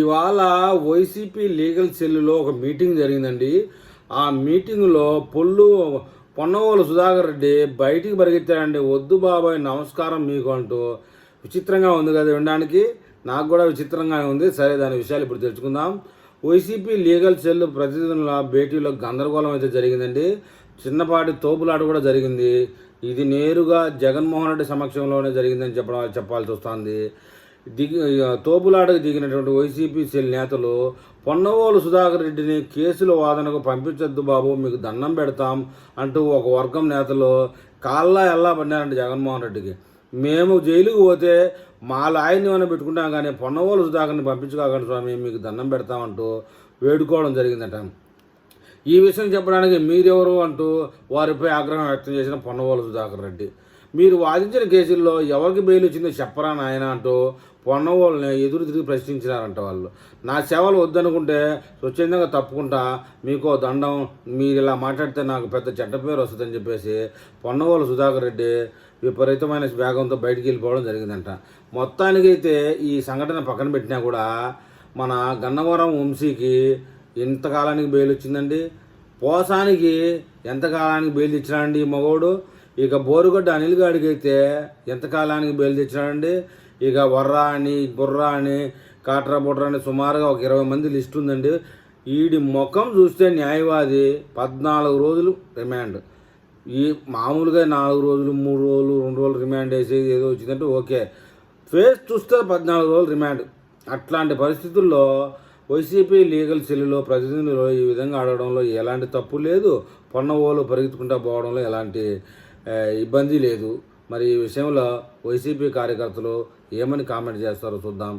ఇవాళ YCP legal సెల్లులో ఒక meeting జరిగిందండి. ఆ మీటింగ్లో పొల్లు పొన్నవోలు సుధాకర్ రెడ్డి బయటికి పరిగెత్తాడండి. వద్దు బాబాయ్ నమస్కారం మీకు అంటూ విచిత్రంగా ఉంది కదా వినడానికి. నాకు కూడా విచిత్రంగా ఉంది. సరే దాని విషయాలు ఇప్పుడు తెలుసుకుందాం. వైసీపీ లీగల్ సెల్ ప్రతినిధుల భేటీలో గందరగోళం అయితే జరిగిందండి. చిన్నపాటి తోపులాట కూడా జరిగింది. ఇది నేరుగా జగన్మోహన్ రెడ్డి సమక్షంలోనే జరిగిందని చెప్పడం చెప్పాల్సి వస్తుంది. దిగి తోపులాటకు దిగినటువంటి వైసీపీ సెల్ నేతలు పొన్నవోలు సుధాకర్ రెడ్డిని కేసుల వాదనకు పంపించొద్దు బాబు మీకు దండం పెడతాం అంటూ ఒక వర్గం నేతలు కాళ్ళ ఎల్లా పడినారండి జగన్మోహన్ రెడ్డికి. మేము జైలుకు పోతే మా లాయన్ని ఏమైనా పెట్టుకుంటాం కానీ పొన్నవోలు సుధాకర్ని పంపించుకోకండి స్వామి మీకు దండం పెడతామంటూ వేడుకోవడం జరిగిందట. ఈ విషయం చెప్పడానికి మీరెవరు అంటూ వారిపై ఆగ్రహం వ్యక్తం చేసిన పొన్నవోలు సుధాకర్ రెడ్డి. మీరు వాదించిన కేసుల్లో ఎవరికి బెయిల్ వచ్చిందో చెప్పరా నాయన అంటూ పొన్నవోళ్ళని ఎదురు తిరిగి ప్రశ్నించినారంట వాళ్ళు. నా సేవలు వద్దనుకుంటే స్వచ్ఛందంగా తప్పుకుంటా మీకో దండం మీరు ఇలా మాట్లాడితే నాకు పెద్ద చెడ్డ పేరు వస్తుందని చెప్పేసి పొన్నవాళ్ళు సుధాకర్ రెడ్డి విపరీతమైన వేగంతో బయటికి వెళ్ళిపోవడం జరిగిందంట. మొత్తానికైతే ఈ సంఘటన పక్కన పెట్టినా కూడా మన గన్నవరం వంశీకి ఎంతకాలానికి బెయిల్ వచ్చిందండి? పోసానికి ఎంతకాలానికి బెయిల్ తెచ్చినాడండి ఈ మగోడు? ఇక బోరుగడ్డ అనిల్ గాడికి అయితే ఎంతకాలానికి బయలు తెచ్చినాడండి? ఇక వర్రా అని బుర్రా అని కాట్రా బుర్రా అని సుమారుగా ఒక ఇరవై మంది లిస్ట్ ఉందండి. వీడి ముఖం చూస్తే న్యాయవాది పద్నాలుగు రోజులు రిమాండ్. ఈ మామూలుగా నాలుగు రోజులు మూడు రోజులు రెండు రోజులు రిమాండ్ వేసేది ఏదో వచ్చిందంటే ఓకే. ఫేస్ చూస్తే పద్నాలుగు రోజులు రిమాండ్. అట్లాంటి పరిస్థితుల్లో వైసీపీ లీగల్ సెల్లులో ప్రతినిధులు ఈ విధంగా ఆడడంలో ఎలాంటి తప్పు లేదు. పొన్నవోలు పరిగెత్తుకుంటా పోవడంలో ఎలాంటి ఇబ్బంది లేదు. మరి ఈ విషయంలో వైసీపీ కార్యకర్తలు ఏమని కామెంట్ చేస్తారో చూద్దాం.